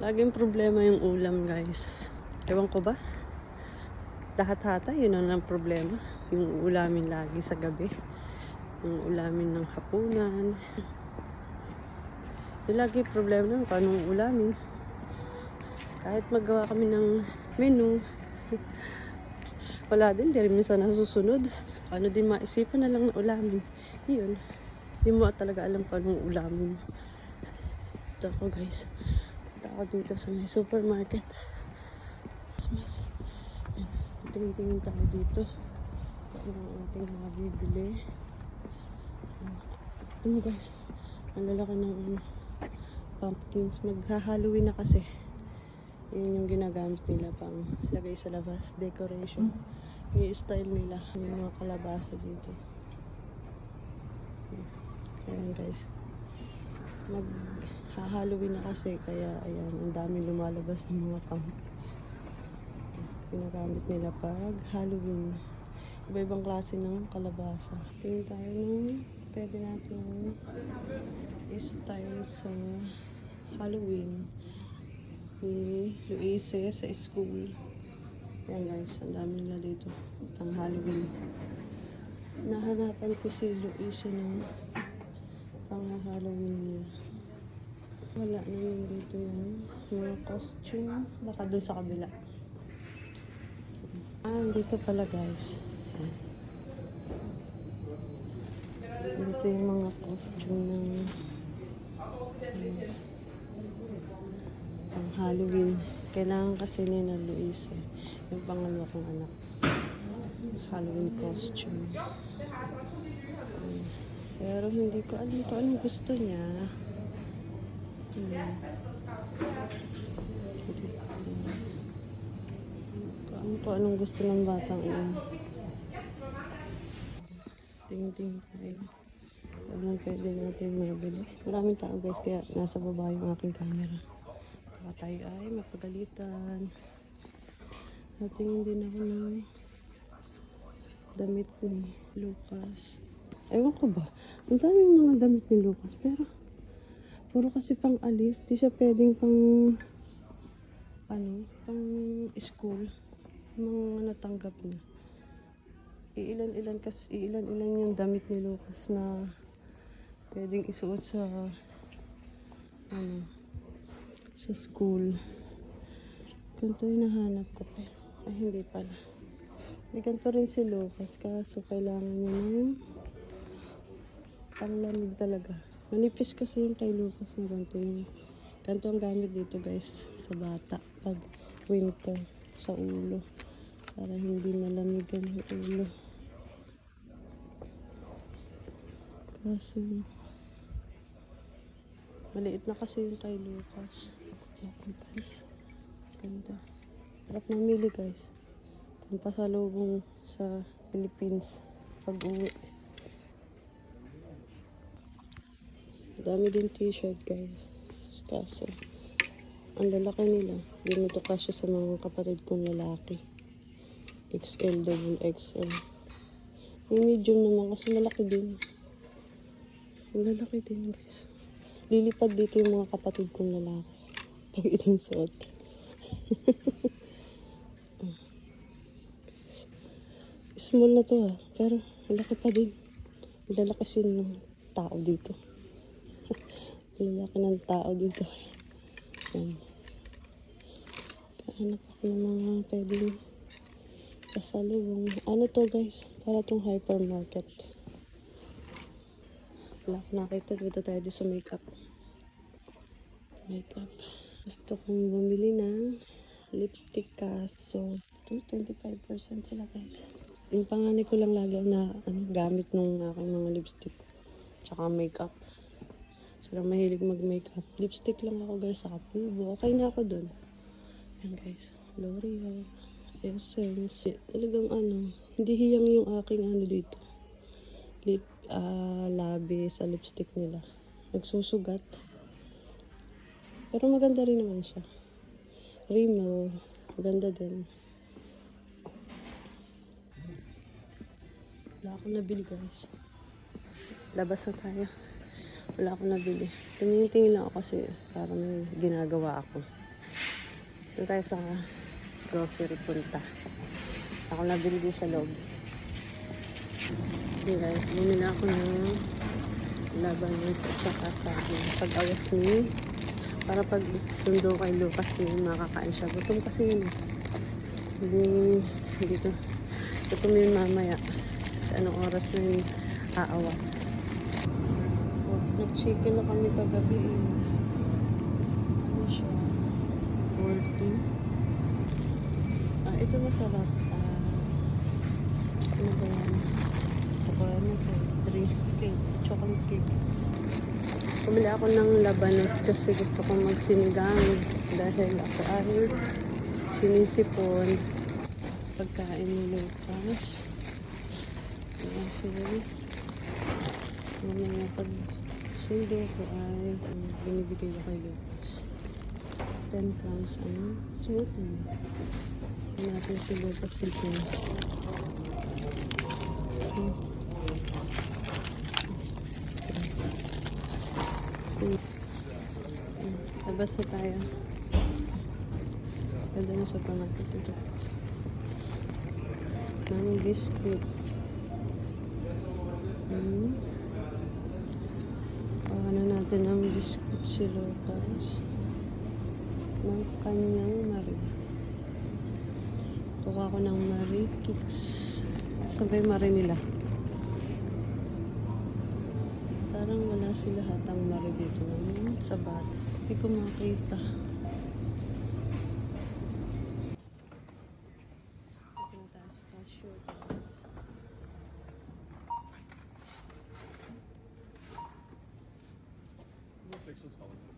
Laging problema yung ulam, guys. Ewan ko ba? Lahat hata, yun ang lang problema. Yung ulamin lagi sa gabi. Yung ulamin ng hapunan. Yung lagi problema kung anong ulamin. Kahit magawa kami ng menu, wala din, di rin minsan nasusunod. Ano din maisipan na lang na ulamin. Yun. Hindi mo talaga alam anong ulamin. Ito ako guys. Ito ako dito sa may supermarket. Christmas. Tingin-tingin tayo dito. Ano ang ating mga bibili. Ito mo guys. Ang lalaki ng ano, pumpkins. Magha-Halloween na kasi. Yun yung ginagamit nila pang lagay sa labas. Decoration. Yung style nila. Yung mga kalabasa dito. Ayan guys. Mag ha-Halloween na kasi kaya ayan, ang dami lumalabas ng mga pumpkins. Ginagamit nila pag Halloween. Iba-ibang klase ng kalabasa. Tingin tayo ng pwede natin style sa Halloween ni Luise sa school. Ayan guys, ang dami nila dito pang Halloween. Nahanapan ko si Luise ng pang Halloween niya. Wala na yun dito yung mga costume. Baka dun sa kabila. Ah, dito pala guys. Dito yung mga costume ng pang Halloween. Kailangan kasi ni na Luis eh. Yung pangalawa kong anak. Halloween costume. Hmm. Pero hindi ko alam kung anong gusto niya. Kung kung anong gusto ng batang iyon. Tingin-tingin tayo. Anong pwede natin mabili. Maraming tao guys, kaya nasa baba yung aking camera. Baka tayo ay mapagalitan. Natingin din ako ng damit ni Lucas. Ewan ko ba? Ang daming mga damit ni Lucas, pero puro kasi pang alis. Di siya pwedeng pang ano, pang school. Mga natanggap niya. Iilan-ilan kasi, iilan-ilan yung damit ni Lucas na pwedeng isuot sa ano, sa school. Ganito yung nahanap ko pa. Ay, hindi pala. May ganito rin si Lucas, kaso kailangan niya ng panglamig talaga. Manipis kasi yung kay Lucas na ganito yung ganito ang gamit dito guys sa bata pag winter sa ulo para hindi malamigan yung ulo. Kaso maliit na kasi yung kay Lucas. Guys. Ganda. Harap mamili guys. Pasalubong sa Philippines pag uwi. Dami din t-shirt guys. Kaso, ang lalaki nila. Hindi mo to kasya sa mga kapatid kong lalaki. XL, double XL. May medium naman kasi malaki din. Ang lalaki din guys. Lilipad dito yung mga kapatid kong lalaki. Pag itong suot. Small na to ha. Pero malaki pa din. Lalaki sin ng tao dito. Lalaki ng tao dito. Yan. Kahanap ako ng mga pwedeng pasalubong. Ano to guys? Para tong hypermarket. Wala nakita. Dito tayo dito sa makeup. Makeup. Gusto kong bumili ng lipstick kaso. ito, 25% sila guys. Yung panganay ko lang lagi ang na ano, gamit nung aking mga lipstick. Tsaka makeup. Sila mahilig mag-makeup. Lipstick lang ako guys, saka pulbo. Okay na ako dun. Yan guys. L'Oreal. Essence. Talagang ano, hindi hiyang yung aking ano dito. Lip, ah, labi sa lipstick nila. Nagsusugat. Pero maganda rin naman siya. Rimmel. Maganda din. Wala akong nabili guys. Labas na tayo. Wala akong nabili. Tumingin-tingin lang ako kasi para may ginagawa ako. Doon tayo sa grocery punta. Ako nabili din sa loob. Okay guys, bumili ako ng labanos at saka saging. Pag-awas ni para pag sundo kay Lucas ni makakain siya. Gutom kasi yun eh. Hindi, hindi to. Gutom yun mamaya. Sa anong oras na yun aawas. Nag-chicken na kami kagabi eh. Ano siya? 40. Ah, ito masarap. Ah, ano ba yan? Chocolate na to. Drink cake. Chocolate cake. Pumili ako ng labanos kasi gusto kong magsinigang dahil ako ay sinisipon pagkain ni Lucas. Actually, mamaya pag sundo ko ay binibigay ko kay Lucas. Then comes ang smoothie. Hindi natin si Lucas dito. Hmm. Labas na tayo. Ganda na supermarket ito. Ng biscuit. Hmm. Paano natin ang biscuit si Lucas? Ng kanyang Marie. Kuha ko ng Marie Kicks. Sabay Marie nila. Parang wala sila hatang Marie dito sa bat. Hindi ko makita. is going